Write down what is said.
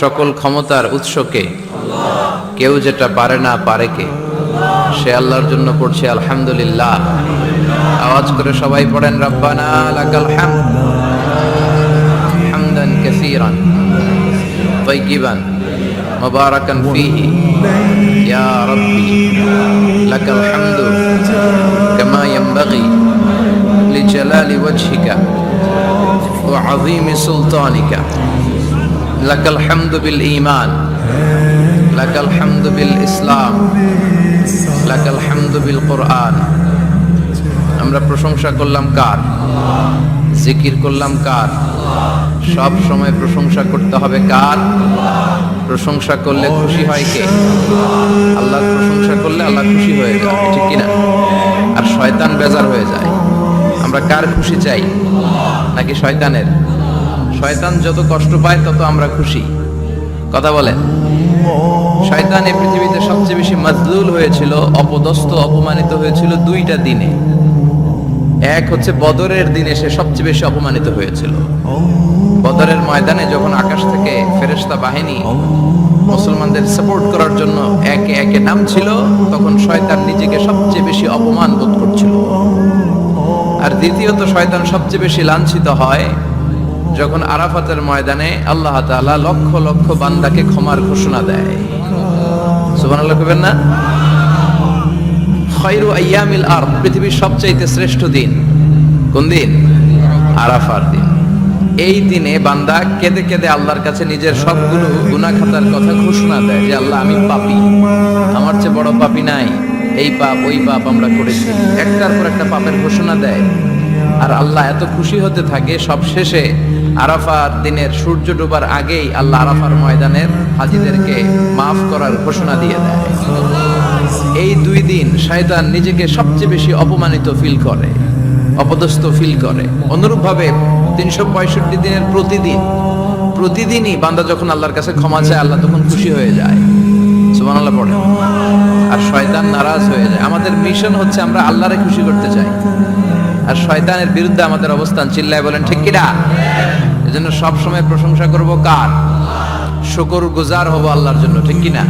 সকল ক্ষমতার উৎসকে। কেউ যেটা পারে না পারে কে? সে আল্লাহর জন্য পড়ছে আলহামদুলিল্লাহ। আওয়াজ করে সবাই পড়েন, রব্বান লাকাল হামদ হামদান কাসীরান তাইয়িবান মুবারাকান ফীহি ইয়া রাব্বি লাকাল হামদু কামা সুলতানিকা লাকাল হামদু বিল ইমান লাকাল হামদু বিল ইসলাম, লাকাল বিল আমরা প্রশংসা করলাম কার? জিকির করলাম কার? সব সময় প্রশংসা করতে হবে কার? প্রশংসা করলে খুশি হয় কে? আল্লাহ প্রশংসা করলে আল্লাহ খুশি হয়ে যায়, ঠিক কিনা আর শয়তান বেজার হয়ে যায়। আমরা কার খুশি চাই? নাকি শয়তানের? শয়তান যত কষ্ট পায়, তত আমরা খুশি। কথা বলেন। শয়তান এই পৃথিবীতে সবচেয়ে বেশি মজলুল হয়েছিল, অপদস্থ, অপমানিত হয়েছিল দুইটা দিনে। এক হচ্ছে বদরের দিনে সে সবচেয়ে বেশি অপমানিত হয়েছিল। বদরের ময়দানে যখন আকাশ থেকে ফেরেশতা বাহিনী মুসলমানদের সাপোর্ট করার জন্য একে একে নাম ছিল তখন শয়তান নিজেকে সবচেয়ে বেশি অপমান বোধ করছিল। আর দ্বিতীয়ত, শয়তান সবচেয়ে বেশি লাঞ্ছিত হয় যখন আরাফাতের ময়দানে আল্লাহ তাআলা লক্ষ লক্ষ বান্দাকে ক্ষমার ঘোষণা দেয়। কইবেন না? খয়রু পৃথিবীর সবচাইতে শ্রেষ্ঠ দিন। কোন দিন? আরাফার দিন। এই দিনে বান্দা কেঁদে কেঁদে আল্লাহর কাছে নিজের সবগুলো গুনাহ খাতার কথা ঘোষণা দেয় যে, আল্লাহ, আমি পাপী। আমার চেয়ে বড় পাপী নাই। এই পাপ, ওই পাপ আমরা করেছি। একটার পর একটা পাপের ঘোষণা দেয়। আর আল্লাহ এত খুশি হতে থাকে সব শেষে আরাফার দিনের সূর্য ডোবার আগেই আল্লাহ আরাফার ময়দানের হাজিদেরকে মাফ করার ঘোষণা দিয়ে দেয়। এই দুই দিন শয়তান নিজেকে সবচেয়ে বেশি অপমানিত ফিল করে, অপদস্থ ফিল করে। অনুরূপভাবে তিনশো পঁয়ষট্টি দিনের প্রতিদিন, প্রতিদিনই বান্দা যখন আল্লাহর কাছে ক্ষমা চায়, আল্লাহ তখন খুশি হয়ে যায়। সুমান আল্লাহ পড়ে আর শয়তান নারাজ হয়ে যায়। আমাদের মিশন হচ্ছে আমরা আল্লাহরে খুশি করতে চাই। শয়তানের বিরুদ্ধে আমাদের অবস্থান, চিল্লায় বলেন, ঠিক কিনা? এজন্য সব সময় প্রশংসা করব কার? শুকর গুজার হব আল্লাহর জন্য, ঠিক কিনা?